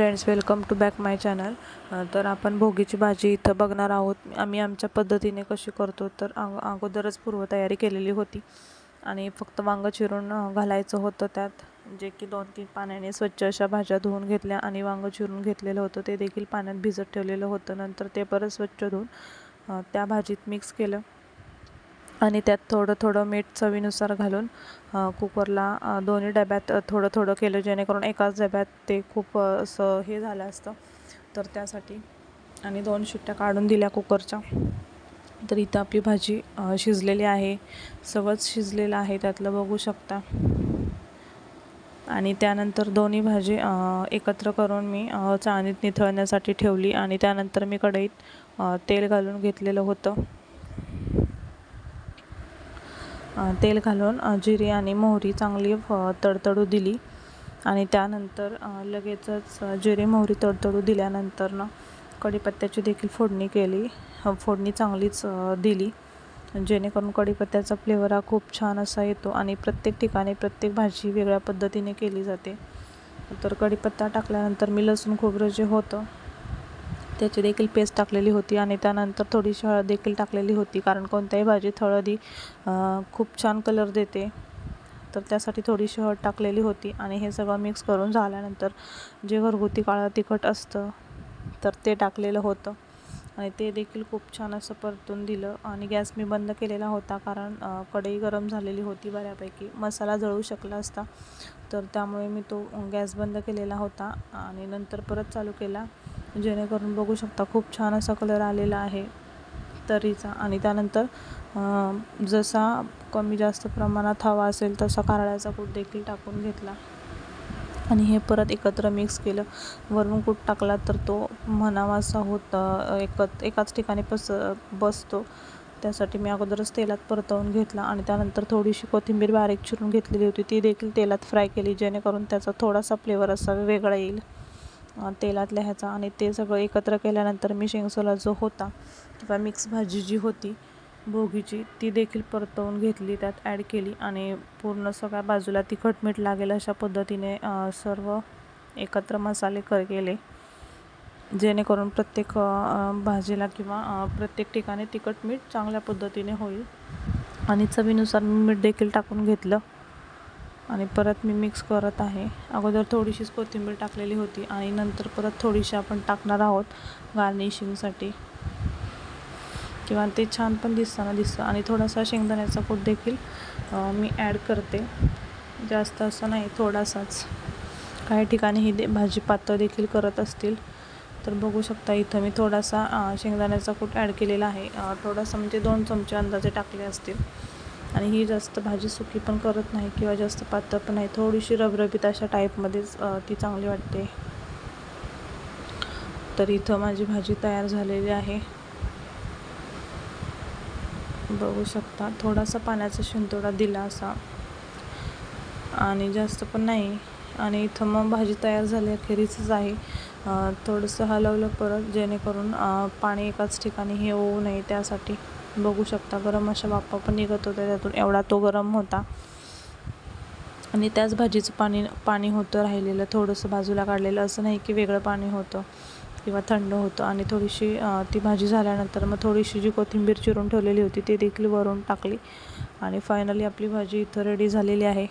Friends welcome to back my channel तर आपण भोगीची भाजी इथं बघणार आहोत. आम्ही आमच्या पद्धतीने कशी करतो तर अगोदरच पूर्वतयारी केलेली होती. आणि फक्त वांगं चिरून घालायचं होतं त्यात. जे की दोन तीन पाण्याने स्वच्छ अशा भाज्या धुवून घेतल्या आणि वांगं चिरून घेतलेलं होतं. ते देखील पाण्यात भिजत ठेवलेलं होतं. नंतर ते परत स्वच्छ धुवून त्या भाजीत मिक्स केलं. आणि त्यात थोडं थोडं मीठ चवीनुसार घालून कुकरला दोन्ही डब्यात थोडं थोडं केलं जेणेकरून एकाच डब्यात ते खूप असं हे झालं असतं. तर त्यासाठी आणि दोन शिट्ट्या काढून दिल्या कुकरच्या. तर इथं आपली भाजी शिजलेली आहे. सगळंच शिजलेलं आहे त्यातलं बघू शकता. आणि त्यानंतर दोन्ही भाजी एकत्र करून मी अ, चाळणीत निथळण्यासाठी ठेवली आणि त्यानंतर मी कढईत तेल घालून घेतलेलं होतं. तेल घालून जिरी जिरे आणि मोहरी चांगली तडतडू दिली. आणि त्यानंतर लगेचच जिरे मोहरी तडतडू दिल्यानंतर ना कढीपत्त्याची देखील फोडणी केली. फोडणी चांगलीच दिली. जेणेकरून कढीपत्त्याचा फ्लेवर हा खूप छान असा येतो आणि प्रत्येक ठिकाणी प्रत्येक भाजी वेगळ्या पद्धतीने केली जाते. तर कढीपत्ता टाकल्यानंतर मी लसूण खोबरं जे होतं त्याची देखील पेस्ट टाकलेली होती आणि त्यानंतर थोडीशी हळद देखील टाकलेली होती कारण कोणत्याही भाजीत हळद ही खूप छान कलर देते. तर त्यासाठी थोडीशी हळद टाकलेली होती आणि हे सगळं मिक्स करून झाल्यानंतर जे घरगुती काळं तिखट असतं तर ते टाकलेलं होतं. आणि ते देखील खूप छान असं परतून दिलं आणि गॅस मी बंद केलेला होता कारण कढई गरम झालेली होती बऱ्यापैकी. मसाला जळू शकला असता तर त्यामुळे मी तो गॅस बंद केलेला होता आणि नंतर परत चालू केला. जेणेकरून बघू शकता खूप छान असा कलर आलेला आहे तरीचा. आणि त्यानंतर जसा कमी जास्त प्रमाणात हवा असेल तसा कारळ्याचा कूट देखील टाकून घेतला. आणि हे परत एकत्र मिक्स केलं. वरून कूट टाकला तर तो म्हणावासा होत एकत एकाच ठिकाणी पस बसतो. त्यासाठी मी अगोदरच तेलात परतवून घेतला. आणि त्यानंतर थोडीशी कोथिंबीर बारीक चिरून घेतलेली होती. ती देखील तेलात फ्राय केली जेणेकरून त्याचा थोडासा फ्लेवर असा वेगळा येईल. तेलातल्या ह्याचा आणि ते सगळं एकत्र केल्यानंतर मी शेंगसोला जो होता किंवा मिक्स भाजी जी होती भोगीची ती देखील परतवून घेतली त्यात ॲड केली आणि पूर्ण सगळ्या बाजूला तिखट मीठ लागेल अशा पद्धतीने सर्व एकत्र मसाले कर केले. जेणेकरून प्रत्येक भाजीला किंवा प्रत्येक ठिकाणी तिखट मीठ चांगल्या पद्धतीने होईल. आणि चवीनुसार मी मीठ देखील टाकून घेतलं. आणि परत मी मिक्स करत आहे. अगोदर थोडीशीच कोथिंबीर टाकलेली होती आणि नंतर परत थोडीशी आपण टाकणार आहोत गार्निशिंगसाठी किंवा ते छान पण दिसताना दिसतं. आणि थोडासा शेंगदाण्याचा कूट देखील मी ॲड करते. जास्त असं नाही थोडासाच. काही ठिकाणी ही दे भाजी पातळ देखील करत असतील. तर बघू शकता इथं मी थोडासा शेंगदाण्याचा कूट ॲड केलेला आहे. थोडासा म्हणजे दोन चमचे अंदाजे टाकले असतील. आणि ही जास्त भाजी सुकी पण करत नाही किंवा जास्त पातळ पण नाही. थोडीशी रबरबीत अशा टाईपमध्येच ती चांगली वाटते. तर इथं माझी भाजी तयार झालेली आहे. बघू शकता थोडासा पाण्याचा शिंतोडा दिला असा. आणि जास्त पण नाही. आणि इथं मग भाजी तयार झाली अखेरीचंच आहे. थोडंसं हलवलं परत जेणेकरून पाणी एकाच ठिकाणी हे होऊ नये त्यासाठी. बघू शकता. गरम अशा बाप्पा पण निघत होत्या त्यातून एवढा तो गरम होता. आणि त्याच भाजीचं पाणी पाणी होतं राहिलेलं. थोडंसं बाजूला काढलेलं. असं नाही की वेगळं पाणी होतं किंवा थंड होतं. आणि थोडीशी ती भाजी झाल्यानंतर मग थोडीशी जी कोथिंबीर चिरून ठेवलेली होती ती देखील वरून टाकली. आणि फायनली आपली भाजी इथं रेडी झालेली आहे.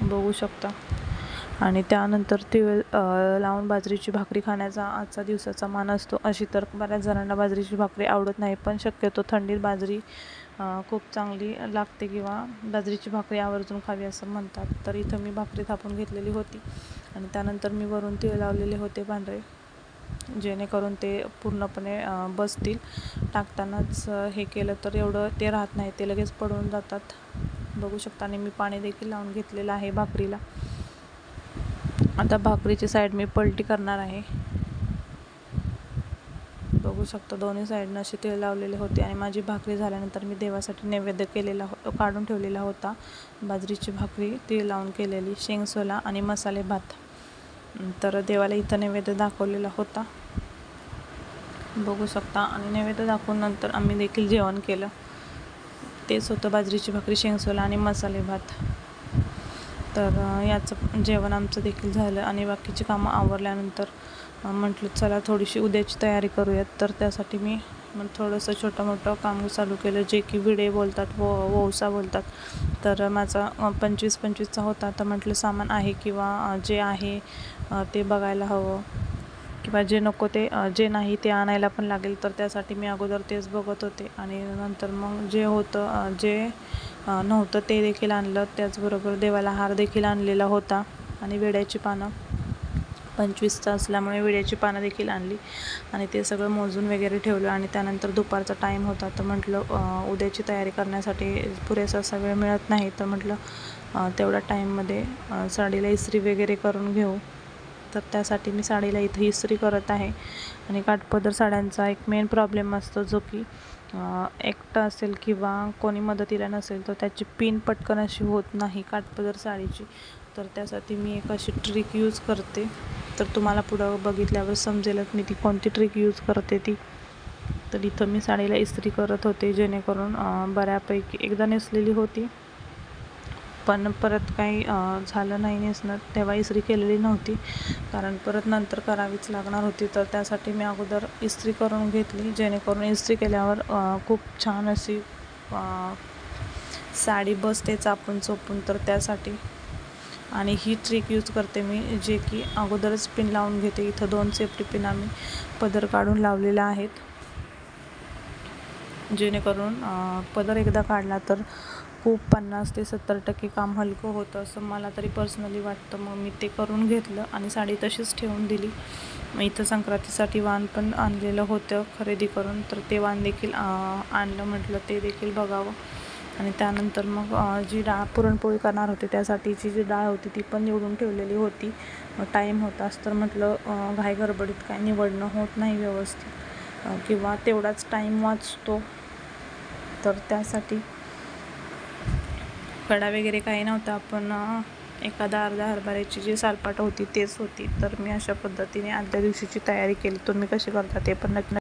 बघू शकता. आणि त्यानंतर तिळ लावून बाजरीची भाकरी खाण्याचा आजचा दिवसाचा मान असतो. अशी तर बऱ्याच जणांना बाजरीची भाकरी आवडत नाही पण शक्यतो थंडीत बाजरी खूप चांगली लागते किंवा बाजरीची भाकरी आवर्जून खावी असं म्हणतात. तर इथं मी भाकरी थापून घेतलेली होती आणि त्यानंतर मी वरून तिळ लावलेले होते पांढरे जेणेकरून ते पूर्णपणे बसतील. टाकतानाच हे केलं तर एवढं ते राहत नाही ते लगेच पडून जातात. बघू शकता आणि मी पाणी देखील लावून घेतलेलं आहे भाकरीला. आता भाकरीची साईड मी पलटी करणार आहे. बघू शकता दोन्ही साईडनं असे तेल लावलेले होते आणि माझी भाकरी झाल्यानंतर मी देवासाठी नैवेद्य केलेला हो काढून ठेवलेला होता. बाजरीची भाकरी तेल लावून केलेली शेंगसोला आणि मसाले भात. तर देवाला इथं नैवेद्य दाखवलेला होता. बघू शकता आणि नैवेद्य दाखवून नंतर आम्ही देखील जेवण केलं. तेच होतं बाजरीची भाकरी शेंगसोला आणि मसाले भात. तर याचं जेवण आमचं देखील झालं आणि बाकीची कामं आवरल्यानंतर म्हटलं चला थोडीशी उद्याची तयारी करूयात. तर त्यासाठी मी मग थोडंसं छोटं मोठं काम चालू केलं जे की विडे बोलतात वो वौसा बोलतात. तर माझा पंचवीस पंचवीसचा होता. तर म्हटलं सामान आहे किंवा जे आहे ते बघायला हवं किंवा जे नको ते जे नाही ते आणायला पण लागेल. तर त्यासाठी मी अगोदर तेच बघत होते आणि नंतर मग जे होतं जे नव्हतं. ते देखील आणलं. त्याचबरोबर देवाला हार देखील आणलेला होता आणि विड्याची पानं. पंचवीसचा असल्यामुळे विड्याची पानं देखील आणली आणि ते सगळं मोजून वगैरे ठेवलं आणि त्यानंतर दुपारचा टाईम होता. तर म्हटलं उद्याची तयारी करण्यासाठी पुरेसा असा वेळ मिळत नाही. तर म्हटलं तेवढ्या टाईममध्ये साडीला इस्त्री वगैरे करून घेऊ. तर त्यासाठी मी साडीला इथं इस्त्री करत आहे. आणि काठपदर साड्यांचा एक मेन प्रॉब्लेम असतो जो की एकटं असेल किंवा कोणी मदतीला नसेल तर त्याची पिन पटकन अशी होत नाही काठपदर साडीची. तर त्यासाठी मी एक अशी ट्रिक यूज करते. तर तुम्हाला पुढं बघितल्यावर समजेलच मी ती कोणती ट्रिक यूज करते ती. तर इथं मी साडीला इस्त्री करत होते जेणेकरून बऱ्यापैकी एकदा नेसलेली होती. पण परत काही झालं नाही नेसणं तेव्हा इस्त्री केलेली नव्हती. कारण परत नंतर करावीच लागणार होती. तर त्यासाठी मी अगोदर इस्त्री करून घेतली. जेणेकरून इस्त्री केल्यावर खूप छान अशी साडी बसते चापून चोपून. तर त्यासाठी. आणि ही ट्रिक यूज करते मी जे की अगोदरच पिन लावून घेते. इथं दोन सेफ्टी पिन आम्ही पदर काढून लावलेल्या आहेत. जेणेकरून पदर एकदा काढला तर खूप पन्नास ते सत्तर टक्के काम हलकं होतं असं मला तरी पर्सनली वाटतं. मग मी ते करून घेतलं आणि साडी तशीच ठेवून दिली. मग इथं संक्रांतीसाठी वाण पण आणलेलं होतं खरेदी करून. तर ते वाण देखील आणलं म्हटलं ते देखील बघावं. आणि त्यानंतर मग जी डाळ पुरणपोळी करणार होते त्यासाठीची जी डाळ होती ती पण निवडून ठेवलेली होती. टाईम होताच तर म्हटलं घाई गडबडीत काय निवडणं होत नाही व्यवस्थित. किंवा तेवढाच टाईम वाचतो. तर त्यासाठी कडा वगैरे काही नव्हता. पण एखादा अर्धा हरभऱ्याची जी सालपाट होती तेच होती. तर मी अशा पद्धतीने आदल्या दिवशीची तयारी केली. तुम्ही कशी करता ते पण नक्की